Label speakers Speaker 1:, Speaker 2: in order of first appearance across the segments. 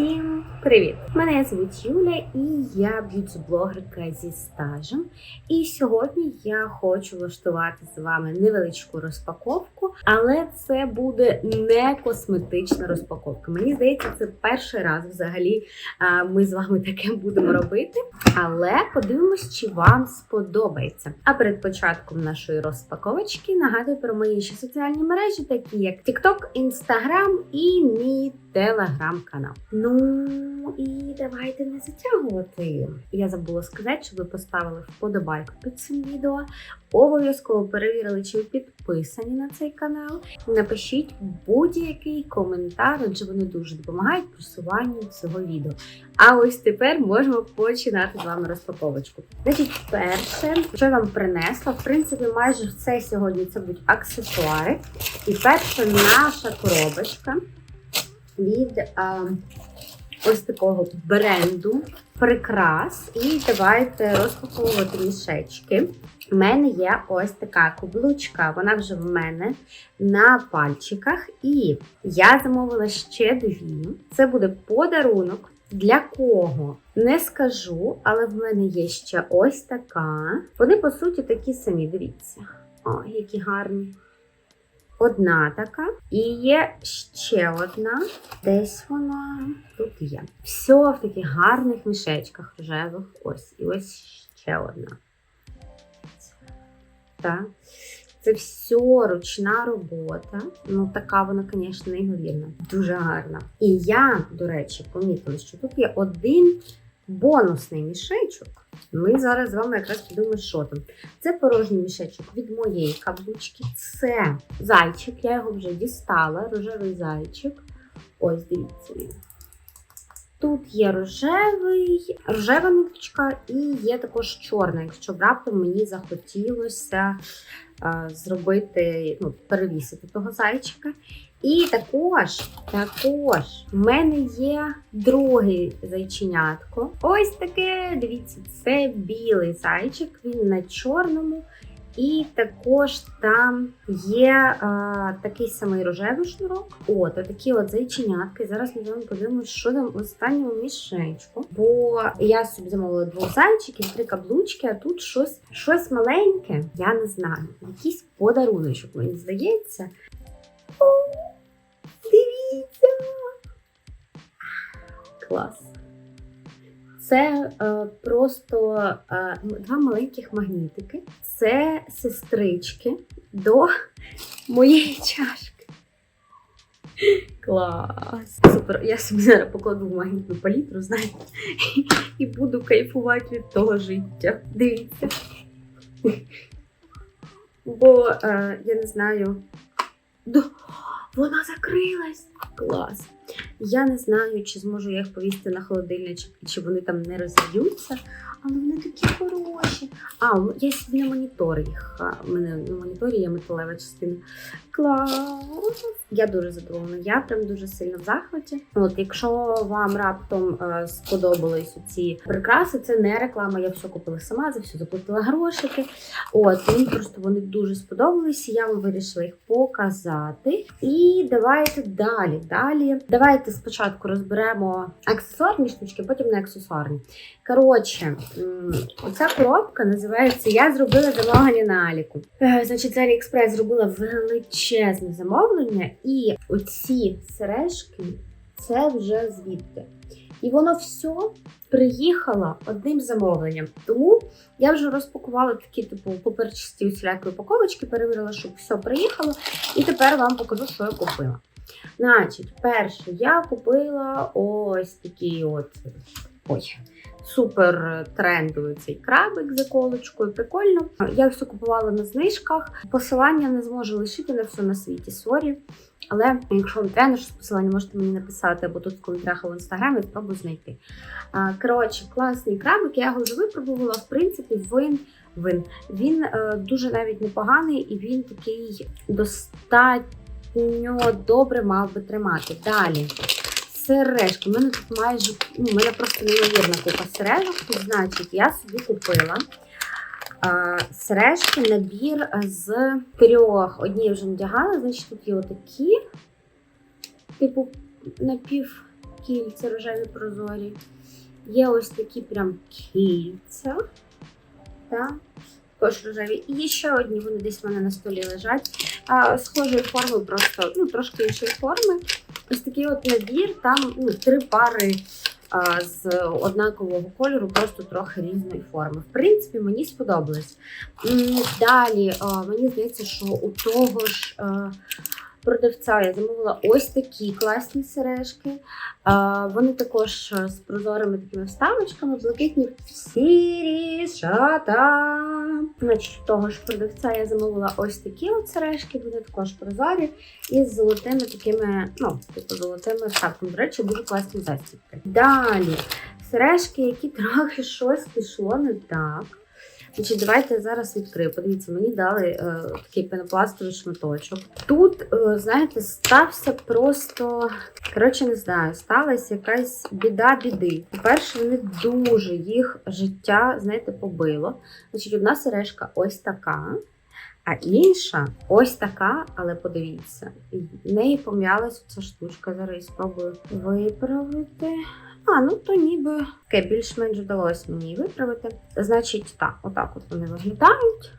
Speaker 1: 嗯。Привіт! Мене звуть Юля і я б'юті-блогерка зі стажем. І сьогодні я хочу влаштувати з вами невеличку розпаковку, але це буде не косметична розпаковка. Мені здається, це перший раз взагалі ми з вами таке будемо робити. Але подивимось, чи вам сподобається. А перед початком нашої розпаковочки нагадую про мої інші соціальні мережі, такі як TikTok, Instagram і мій телеграм-канал. Ну і давайте не затягувати. Я забула сказати, щоб ви поставили вподобайку під цим відео. Обов'язково перевірили, чи ви підписані на цей канал. Напишіть будь-який коментар, адже вони дуже допомагають просуванню цього відео. А ось тепер можемо починати з вами розпаковочку. Значить, перше, що я вам принесла, в принципі, майже все сьогодні це будуть аксесуари. І перша наша коробочка від а, ось такого бренду прикрас. І давайте розпаковувати мішечки. У мене є ось така каблучка, вона вже в мене на пальчиках. І я замовила ще дві. Це буде подарунок. Для кого? Не скажу, але в мене є ще ось така. Вони, по суті, такі самі, дивіться. О, які гарні. Одна така. І є ще одна. Десь вона тут є. Все в таких гарних мішечках рожевих. Ось. І ось ще одна. Так. Це все ручна робота. Ну, така вона, звісно, неймовірна. Дуже гарна. І я, до речі, помітила, що тут є один бонусний мішечок. Ми зараз з вами якраз подивимося, що там. Це порожній мішечок від моєї каблучки. Це зайчик, я його вже дістала, рожевий зайчик. Ось, дивіться. Тут є рожевий, рожева ниточка і є також чорна, якщо б раптом мені захотілося а, зробити, ну, перевісити того зайчика. І також, також в мене є другий зайченятко. Ось таке, дивіться, це білий зайчик, він на чорному. І також там є а, такий самий рожевий шнурок. От, такі от зайченятки. Зараз ми з вами подивимося, що там в останньому мішечку. Бо я собі замовила двох зайчиків, три каблучки, а тут щось, щось маленьке, я не знаю. Якийсь подаруночок, мені здається. Дивіться! Клас. Це е, просто е, два маленьких магнітики. Це сестрички до моєї чашки. Клас! Супер! Я собі зараз покладу в магнітну палітру, знаєте, і буду кайфувати від того життя. Дивіться. Бо е, я не знаю. До... Вона закрилась! Клас! Я не знаю, чи зможу я їх повісти на холодильничок, чи вони там не розіб'ються, але вони такі хороші. А, я собі на монітор їх. У мене на моніторі є металева частина. Клас! Я дуже задоволена. Я прям дуже сильно в захваті. От, якщо вам раптом е, сподобались ці прикраси, це не реклама. Я все купила сама, за все заплатила грошики. От, мені просто вони дуже сподобались. Я вам вирішила їх показати. І давайте далі. Далі. Давайте спочатку розберемо аксесуарні штучки, потім не аксесуарні. Коротше, оця коробка називається Я зробила замовлення на Аліку. Е, Значить, Аліекспрес зробила величезне замовлення, і оці сережки це вже звідти. І воно все приїхало одним замовленням. Тому я вже розпакувала такі, типу, поперчасті усілякі упаковочки, перевірила, щоб все приїхало. І тепер вам покажу, що я купила. Значить, перше, я купила ось такий от ой, супер трендовий цей крабик з заколочкою. Прикольно. Я все купувала на знижках. Посилання не зможу лишити на на світі. Сорі. Але якщо вам треба щось посилання, можете мені написати або тут в коментарях в інстаграмі, спробую знайти. Коротше, класний крабик, я його вже випробувала. В принципі, він, він, він е, дуже навіть непоганий і він такий достатньо добре мав би тримати. Далі. Сережки. У мене тут майже, ну, у мене просто неймовірна купа сережок. Значить, я собі купила а, сережки, набір з трьох. Одні вже надягала, значить, тут є отакі, типу, напів кільця рожеві прозорі. Є ось такі прям кільця. Так. Також рожеві. І є ще одні, вони десь в мене на столі лежать. А, схожої форми, просто ну, трошки іншої форми. Ось такий от набір, там ну, три пари а, з однакового кольору, просто трохи різної форми. В принципі, мені сподобалось. Далі, а, мені здається, що у того ж. а, Продавця я замовила ось такі класні сережки. Вони також е, з прозорими такими вставочками, блакитні сірі шата. Значить, того ж продавця я замовила ось такі от сережки, вони також прозорі і з золотими такими, ну, типу золотими вставками. До речі, дуже класні застібки. Далі сережки, які трохи щось пішло не так. Значить, давайте я зараз відкрию. Подивіться, мені дали е, такий пенопластовий шматочок. Тут, е, знаєте, стався просто. Коротше, не знаю, сталася якась біда біди. По-перше, вони дуже їх життя, знаєте, побило. Значить, одна сережка ось така, а інша ось така, але подивіться, в неї пом'ялась ця штучка. Зараз спробую виправити. А, ну то ніби таке більш-менш вдалося мені виправити. Значить, так, отак от вони виглядають.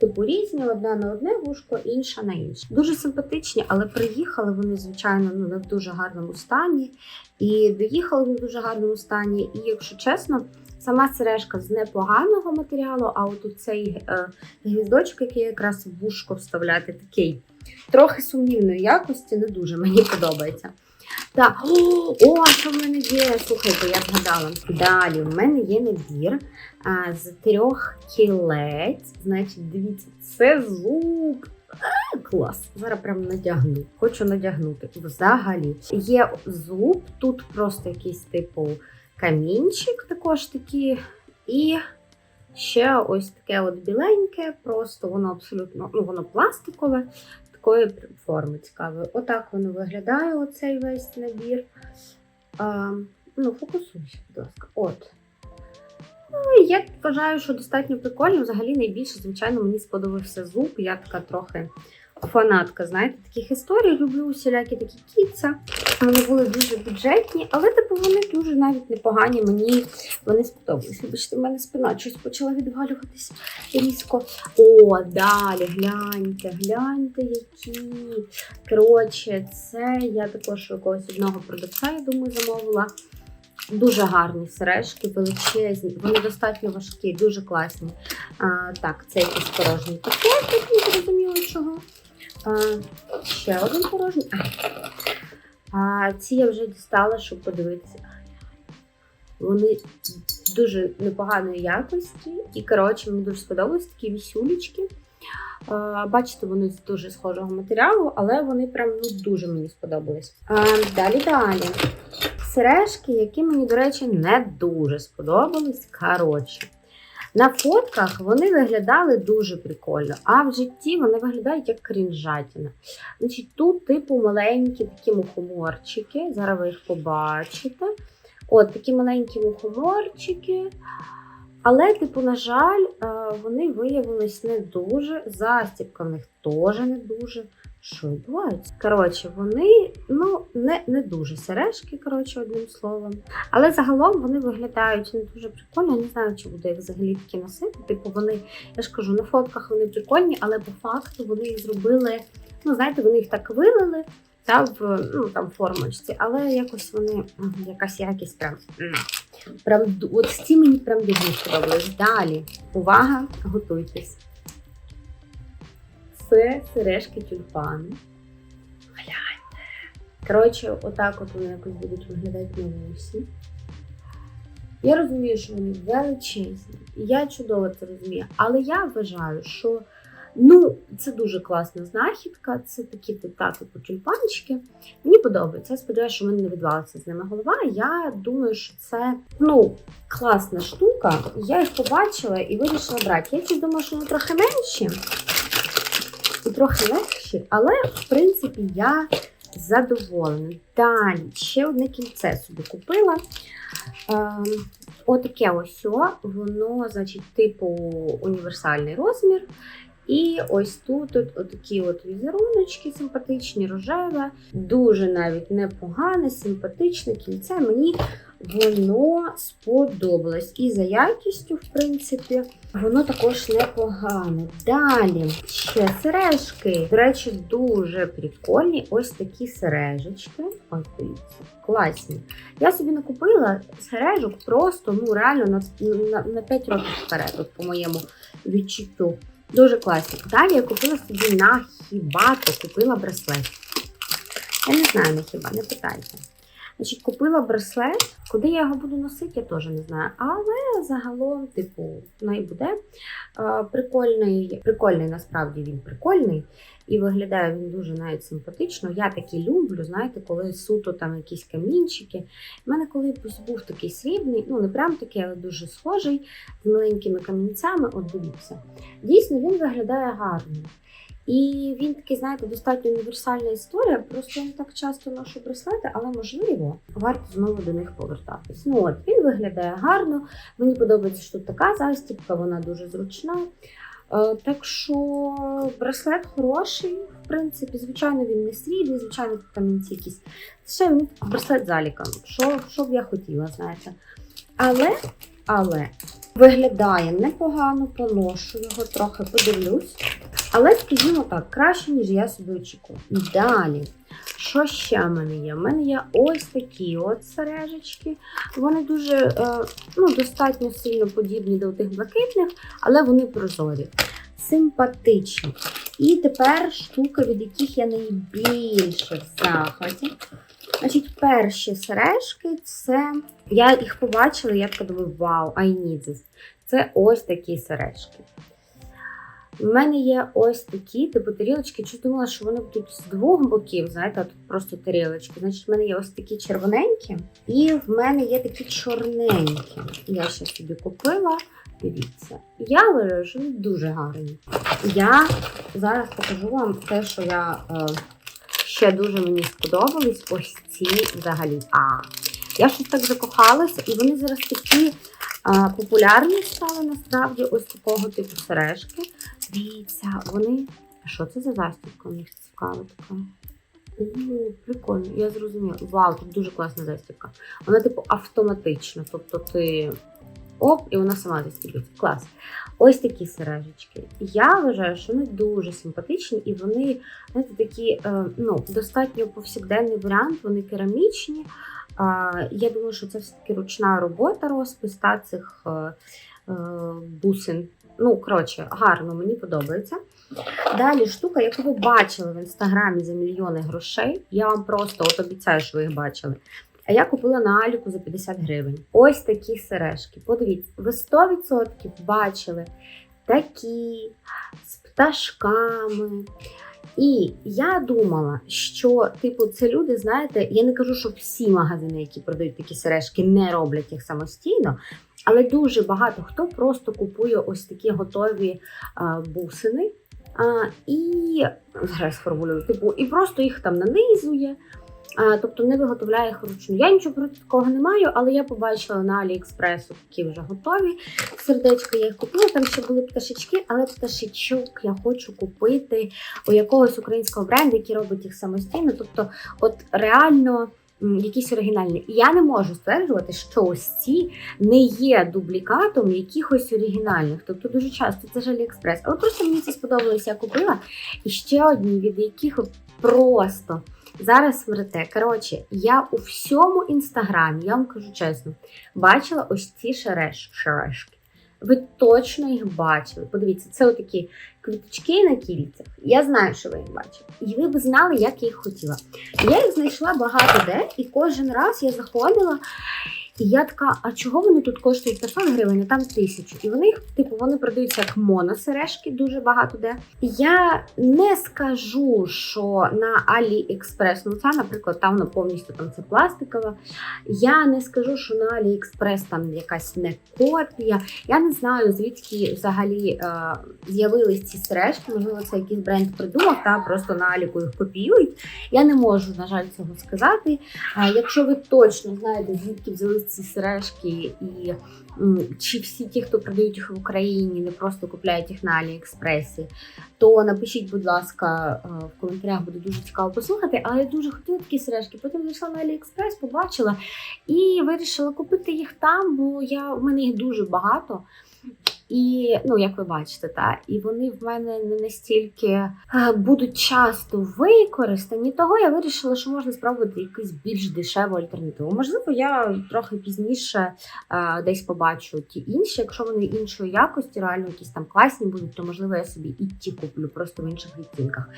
Speaker 1: Типу різні, одна на одне вушко, інша на інше. Дуже симпатичні, але приїхали вони, звичайно, ну, не в дуже гарному стані. І доїхали в дуже гарному стані. І, якщо чесно, сама сережка з непоганого матеріалу, а от цей е, гвіздочок, який якраз в вушко вставляти, такий трохи сумнівної якості, не дуже мені подобається. Так, о, о, що в мене є? Слухайте, я згадала. Далі в мене є набір а, з трьох кілець. Значить, дивіться, це зуб. А, клас. Зараз прям надягну. Хочу надягнути. Взагалі. Є зуб, тут просто якийсь типу камінчик, також такі. І ще ось таке от біленьке, просто воно абсолютно ну, воно пластикове, такої форми цікавої. Отак воно виглядає, оцей весь набір. А, ну, фокусуйся, будь ласка. От. Ну, я вважаю, що достатньо прикольно. Взагалі найбільше, звичайно, мені сподобався зуб. Я така трохи фанатка, знаєте, таких історій. Люблю усілякі такі кіца. Вони були дуже бюджетні, але типу вони дуже навіть непогані. Мені вони сподобались. Вибачте, в мене спина щось почала відвалюватись різко. О, далі, гляньте, гляньте, які. Коротше, це я також у якогось одного продавця, я думаю, замовила. Дуже гарні сережки, величезні, вони достатньо важкі, дуже класні. А, так, це якийсь порожній пакетик, не зрозуміло чого. А, ще один порожній. А ці я вже дістала, щоб подивитися. Вони дуже непоганої якості. І, коротше, мені дуже сподобались такі вісюлечки. Бачите, вони з дуже схожого матеріалу, але вони прям ну, дуже мені сподобались. А, далі далі. Сережки, які мені, до речі, не дуже сподобались. Коротше, на фотках вони виглядали дуже прикольно, а в житті вони виглядають як крінжатіна. Значить, Тут, типу, маленькі такі мухоморчики. Зараз ви їх побачите. От такі маленькі мухоморчики. Але, типу, на жаль, е, вони виявились не дуже. Застібка в них теж не дуже. Що відбувається? Коротше, вони ну не, не дуже сережки, коротше, одним словом. Але загалом вони виглядають не дуже прикольно. Я не знаю, чи буду їх взагалі такі носити. Типу, вони, я ж кажу, на фотках вони прикольні, але по факту вони їх зробили. Ну, знаєте, вони їх так вилили та в ну, там формочці, але якось вони якась якість прям. Прям от ці мені прям дуже сподобались. Далі. Увага, готуйтесь. Це сережки тюльпани. Гляньте. Коротше, отак от вони якось будуть виглядати на вусі. Я розумію, що вони величезні. і Я чудово це розумію. Але я вважаю, що ну, це дуже класна знахідка. Це такі та, типу тюльпанчики. Мені подобається. Я сподіваюся, що в мене не відвалиться з ними голова. Я думаю, що це ну, класна штука. Я їх побачила і вирішила брати. Я тільки думала, що вони трохи менші трохи легші, але в принципі я задоволена. Далі ще одне кільце собі купила. Ем, Отаке ось, воно, значить, типу універсальний розмір. І ось тут от, отакі от візеруночки симпатичні, рожеве, дуже навіть непогане, симпатичне кільце. Мені воно сподобалось. І за якістю, в принципі, воно також непогане. Далі ще сережки. До речі, дуже прикольні ось такі сережечки. Ось дивіться, класні. Я собі накупила сережок просто, ну реально на, на, на 5 років вперед, от по моєму відчуттю. Дуже класні. Далі я купила собі на хібато, купила браслет. Я не знаю на хіба, не питайте. Значить, купила браслет. Куди я його буду носити, я теж не знаю. Але загалом, типу, найбуде. Е, Прикольний, прикольний, насправді він прикольний. І виглядає він дуже навіть симпатично. Я такі люблю, знаєте, коли суто там якісь камінчики. У мене колись був такий срібний, ну не прям такий, але дуже схожий, з маленькими камінцями. От дивіться. Дійсно, він виглядає гарно. І він такий, знаєте, достатньо універсальна історія. Просто я не так часто ношу браслети, але можливо варто знову до них повертатись. Ну от він виглядає гарно. Мені подобається, що тут така застібка, вона дуже зручна. Е, Так що браслет хороший, в принципі, звичайно, він не срібний, звичайно, там камінці якісь. Ще він браслет заліком. Що, що б я хотіла, знаєте. Але, але виглядає непогано, поношу його трохи подивлюсь. Але, скажімо так, краще, ніж я собі очікувала. Далі. Що ще в мене є? У мене є ось такі от сережечки. Вони дуже е, ну, достатньо сильно подібні до тих блакитних, але вони прозорі, симпатичні. І тепер штука, від яких я найбільше в захваті. Значить, перші сережки це. Я їх побачила, я така думаю, вау, I need this. Це ось такі сережки. У мене є ось такі, типу тарілочки. Чуть думала, що вони будуть з двох боків, знаєте, тут просто тарілочки. Значить, в мене є ось такі червоненькі, і в мене є такі чорненькі. Я ще собі купила. Дивіться, я вважаю, дуже гарні. Я зараз покажу вам те, що я е, ще дуже мені сподобались. Ось ці взагалі. А я щось так закохалася, і вони зараз такі а, популярні стали насправді ось такого типу сережки. Дивіться, вони. А що це за застібка? У них цікава така. О, прикольно, я зрозуміла. Вау, тут дуже класна застібка. Вона, типу, автоматична. Тобто ти оп, і вона сама застібається. Клас. Ось такі сережечки. Я вважаю, що вони дуже симпатичні і вони, знаєте, такі, е, ну, достатньо повсякденний варіант, вони керамічні. Я думаю, що це все-таки ручна робота розпис та цих е, е, бусин. Ну, коротше, гарно, мені подобається. Далі штука, яку ви бачили в інстаграмі за мільйони грошей. Я вам просто от обіцяю, що ви їх бачили. А я купила на Аліку за 50 гривень. Ось такі сережки. Подивіться, ви 100% бачили такі з пташками. І я думала, що, типу, це люди, знаєте, я не кажу, що всі магазини, які продають такі сережки, не роблять їх самостійно, але дуже багато хто просто купує ось такі готові а, бусини. А, і зараз сформулюю, типу, і просто їх там нанизує. Тобто не виготовляє їх вручну. Я нічого проти такого не маю, але я побачила на Аліекспресу такі вже готові. Сердечко я їх купила, там ще були пташечки, але пташечок я хочу купити у якогось українського бренду, який робить їх самостійно. Тобто, от реально. Якісь оригінальні. І я не можу стверджувати, що ось ці не є дублікатом якихось оригінальних. Тобто дуже часто це ж Аліекспрес. Але просто мені це сподобалось, я купила. І ще одні, від яких просто Зараз смерте. Коротше, я у всьому інстаграмі, я вам кажу чесно, бачила ось ці шереш, шерешки. Ви точно їх бачили. Подивіться, це отакі квіточки на кільцях. Я знаю, що ви їх бачили. І ви б знали, як я їх хотіла. Я їх знайшла багато де, і кожен раз я заходила. І я така, а чого вони тут коштують 500 гривень, а там тисячу? І вони їх, типу, вони продаються як моносережки, дуже багато де. Я не скажу, що на AliExpress, ну це, наприклад, там воно повністю там це пластикова. Я не скажу, що на AliExpress там якась не копія. Я не знаю, звідки взагалі е, з'явились ці сережки. Можливо, це якийсь бренд придумав, та просто на Аліку їх копіюють. Я не можу, на жаль, цього сказати. А якщо ви точно знаєте, звідки взялись ці сережки, і чи всі ті, хто продають їх в Україні, не просто купляють їх на Аліекспресі, то напишіть, будь ласка, е, в коментарях буде дуже цікаво послухати. Але я дуже хотіла такі сережки. Потім зайшла на Аліекспрес, побачила і вирішила купити їх там, бо я в мене їх дуже багато. І ну, як ви бачите, та і вони в мене не настільки будуть часто використані. Того я вирішила, що можна спробувати якусь більш дешеву альтернативу. Можливо, я трохи пізніше е, десь побачу ті інші. Якщо вони іншої якості, реально якісь там класні будуть, то можливо я собі і ті куплю, просто в інших відтінках.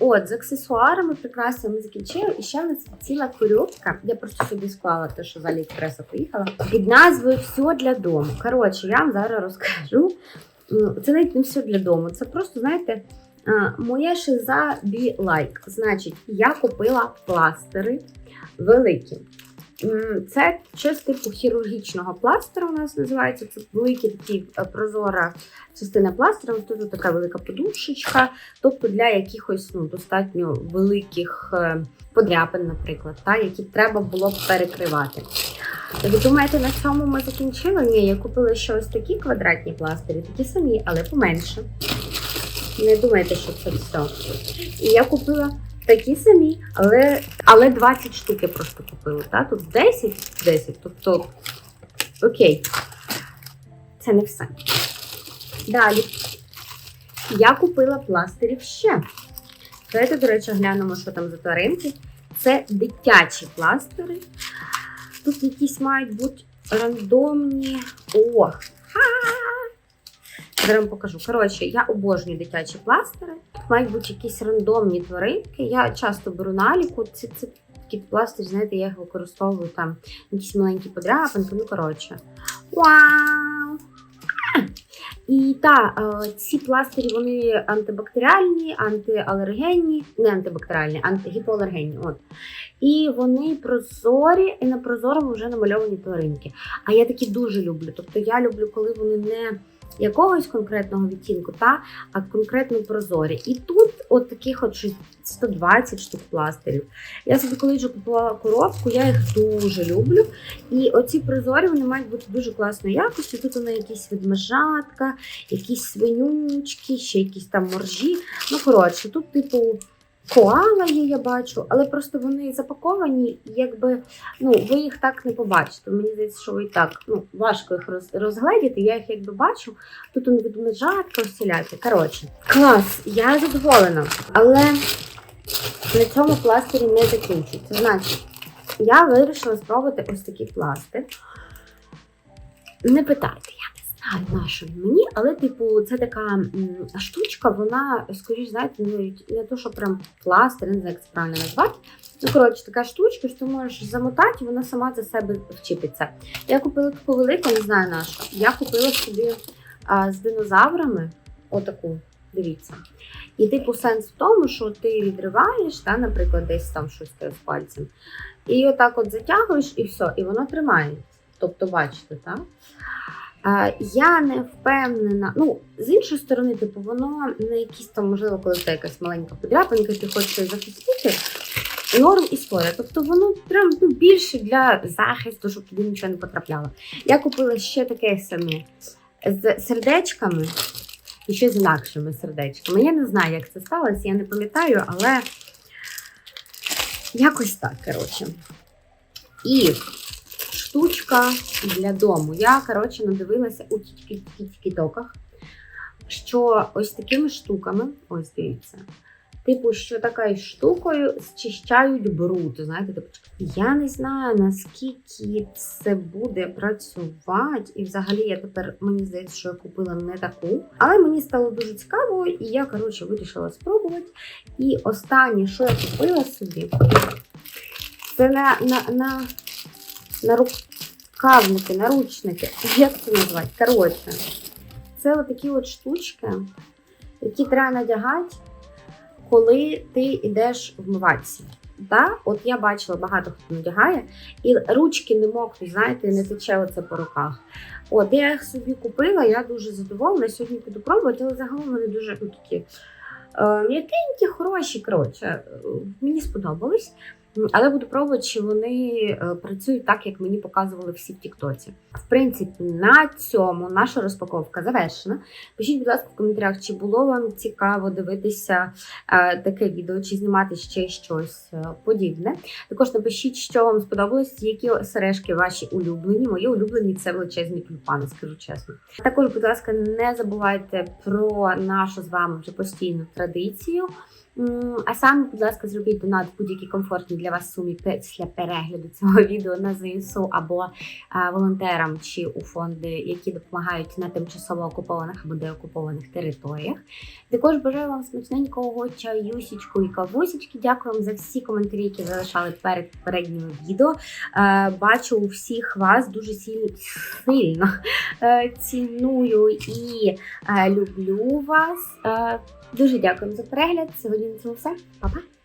Speaker 1: От з аксесуарами прекрасно ми закінчили. І ще в нас ціла коробка. Я просто собі склала те, що з Аліекспреса поїхала. Під назвою Все для дому. Коротше, я вам зараз розкажу. Це навіть не все для дому. Це просто, знаєте, моє шиза бі лайк. Значить, я купила пластири великі. Це щось типу хірургічного пластира у нас називається. Це великі такі е, прозора частина пластира. Ось Тут така велика подушечка, тобто для якихось ну, достатньо великих е, подряпин, наприклад, та, які треба було б перекривати. Ви думаєте, на цьому ми закінчили? Ні, я купила ще ось такі квадратні пластирі, такі самі, але поменше. Не думайте, що це все. І я купила такі самі, але, але 20 штук я просто купила. Та? Тут 10, 10, тобто окей. Це не все. Далі. Я купила пластирів ще. Давайте, до речі, глянемо, що там за тваринки. Це дитячі пластири. Тут якісь мають бути рандомні. О! Ха! Зараз покажу. Коротше, я обожнюю дитячі пластири. Мають бути якісь рандомні тваринки. Я часто беру наліку. Це, це такі пластир, знаєте, я їх використовую там якісь маленькі подряпинки. Ну, коротше. Вау! І та, е, ці пластирі вони антибактеріальні, антиалергенні, не антибактеріальні, антигіпоалергенні. От. І вони прозорі, і на прозорому вже намальовані тваринки. А я такі дуже люблю. Тобто я люблю, коли вони не якогось конкретного відтінку, та, а конкретно прозорі. І тут от таких от 120 штук пластирів. Я собі коли вже купувала коробку, я їх дуже люблю. І оці прозорі вони мають бути дуже класної якості. Тут вони якісь ведмежатка, якісь свинючки, ще якісь там моржі. Ну, коротше, тут, типу, коала є, я бачу, але просто вони запаковані, якби ну, ви їх так не побачите. Мені здається, що ви і так ну, важко їх роз, розгледіти. Я їх якби бачу. Тут вони ведмежатка, всілякі. Коротше, клас, я задоволена. Але на цьому пластирі не закінчується. Значить, я вирішила спробувати ось такий пластир. Не питайте, я не знаю, на що мені, але, типу, це така штучка, вона, скоріш, знаєте, ну, не то, що прям пластир, не знаю, як це правильно назвати. Ну, коротше, така штучка, що ти можеш замотати, і вона сама за себе вчепиться. Я купила таку велику, не знаю на що. Я купила собі а, з динозаврами отаку, дивіться. І типу сенс в тому, що ти відриваєш, та, наприклад, десь там щось з пальцем, і отак от затягуєш, і все, і воно тримається. Тобто, бачите, так? А, я не впевнена. Ну, з іншої сторони, типу, воно не якісь там, можливо, коли це якась маленька подряпинка, ти хочеш захистити. Норм історія. Тобто воно прям ну, більше для захисту, щоб туди нічого не потрапляло. Я купила ще таке саме з сердечками і ще з інакшими сердечками. Я не знаю, як це сталося, я не пам'ятаю, але якось так, коротше. І штучка для дому. Я, коротше, надивилася у тік- тік- тіктоках, що ось такими штуками, ось дивіться, типу, що такою штукою зчищають бруд. Знаєте, типу, я не знаю, наскільки це буде працювати. І взагалі я тепер мені здається, що я купила не таку. Але мені стало дуже цікаво, і я, коротше, вирішила спробувати. І останнє, що я купила собі, це на, на, на, на рукавники, наручники. Як це назвати? Коротше, це отакі от штучки, які треба надягати, коли ти йдеш вмиватися. Да? От я бачила, багато хто надягає, і ручки не мокнуть, знаєте, не тече оце по руках. От я їх собі купила, я дуже задоволена. Сьогодні піду пробувати, але загалом вони дуже ну, такі е, м'якенькі, хороші. Коротше, е, мені сподобались. Але буду пробувати, чи вони е, працюють так, як мені показували всі в Тіктоці. В принципі, на цьому наша розпаковка завершена. Пишіть, будь ласка, в коментарях, чи було вам цікаво дивитися е, таке відео, чи знімати ще щось е, подібне. Також напишіть, що вам сподобалось, які сережки ваші улюблені. Мої улюблені це величезні тюльпани, скажу чесно. Також, будь ласка, не забувайте про нашу з вами вже постійну традицію. А саме, будь ласка, зробіть донат в будь-якій комфортній для вас сумі після перегляду цього відео на ЗСУ або волонтерам чи у фонди, які допомагають на тимчасово окупованих або деокупованих територіях. Також бажаю вам смачненького чаюсічку і кавусічки. Дякую вам за всі коментарі, які залишали перед попередніми відео. Е, Бачу у всіх вас дуже сильно, сильно е, ціную і е, люблю вас. Дуже дякую за перегляд. Сьогодні на цьому все. Па-па!